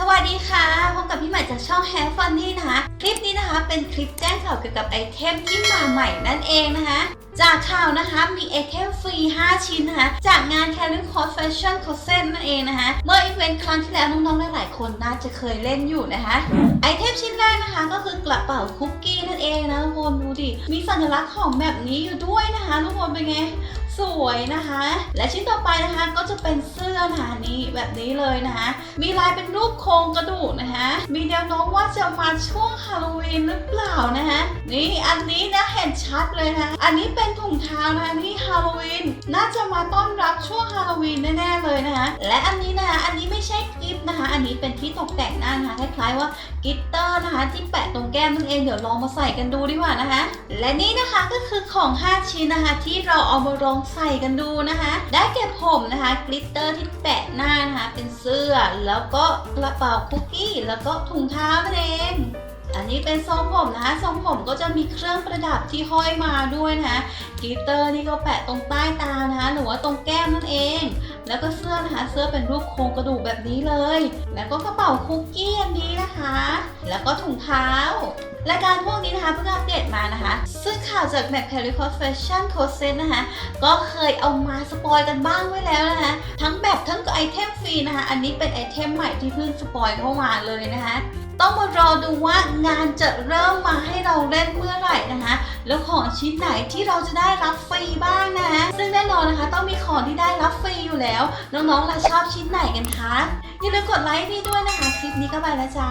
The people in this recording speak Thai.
สวัสดีค่ะ พบกับพี่ใหม่จากช่อง Have Funny นะคะ คลิปนี้นะคะเป็นคลิปแจ้งข่าวเกี่ยวกับไอเทมที่มาใหม่นั่นเองนะคะ จากข่าวนะคะมีไอเทมฟรี 5 ชิ้นนะคะ จากงาน c a r r y c o s Fashion c o s e n นั่นเองนะคะ เมื่ออีเวนต์ครั้งที่แล้วน้องๆหลายๆคนน่าจะเคยเล่นอยู่นะคะ ไอเทมชิ้นแรกนะคะก็คือกระเป๋าคุกกี้นั่นเองนะทุกคนดูดิ มีสัญลักษณ์ของแบบนี้อยู่ด้วยนะคะทุกคนเป็นไง สวยนะคะ และชิ้นต่อไปนะคะก็จะเป็นเสื้อนะคะนี่แบบนี้เลยนะคะ มีลายเป็นรูปโครงกระดูกนะคะ มีแนวโน้มว่าจะมาช่วงฮาโลวีนหรือเปล่านะคะนี่อันนี้นะเห็นชัดเลยนะคะอันนี้เป็นถุงเท้านะคะที่ฮาโลวีนน่าจะมาต้อนรับช่วงฮาโลวีนแน่ๆเลยนะคะ และอันนี้นะคะอันนี้ไม่ใช่กิฟต์นะคะ อันนี้เป็นที่ตกแต่งหน้านะคะคล้ายๆว่ากิตเตอร์นะคะที่แปะตรงแก้มนั่นเองเดี๋ยวลองมาใส่กันดูดีกว่านะคะ และนี่นะคะก็คือของ 5 ชิ้นนะคะที่เราเอามาลองใส่กันดูนะคะ ได้แก่ผมนะคะกลิตเตอร์ที่แปะหน้านะคะเป็นเสื้อแล้วก็กระเป๋าคุกกี้ แล้วก็ถุงเท้านั่นเองอันนี้เป็นทรงผมนะคะทรงผมก็จะมีเครื่องประดับที่ห้อยมาด้วยนะคะกลิตเตอร์นี่ก็แปะตรงใต้ตานะคะหรือว่าตรงแก้มนั่นเอง แล้วก็เสื้อนะคะเสื้อเป็นรูปโครงกระดูกแบบนี้เลย แล้วก็กระเป๋าคุกกี้อันนี้นะคะ แล้วก็ถุงเท้ารายการพวกนี้นะคะเพิ่งอัปเดตมานะคะ ซึ่งข่าวจากแม p e r i c o s Fashion c o s e t นะคะ ก็เคยเอามาสปอยกันบ้างไว้แล้วนะคะ ทั้งแบบทั้งไอเทมฟรีนะคะ อันนี้เป็นไอเทมใหม่ที่เพิ่งสปอยเข้ามาเลยนะคะ ต้องมารอดูว่างานจะเริ่มมาให้เราเล่นเมื่อไหร่นะคะ แล้วของชิ้นไหนที่เราจะได้รับฟรีบ้างนะคะซึ่งแน่นอนนะคะ ต้องมีของที่ได้รับฟรีอยู่แล้ว น้องๆล่ะชอบชิ้นไหนกันคะอย่าลืมกดไลค์พี่ด้วยนะคะ คลิปนี้ก็ไปแล้วจ้า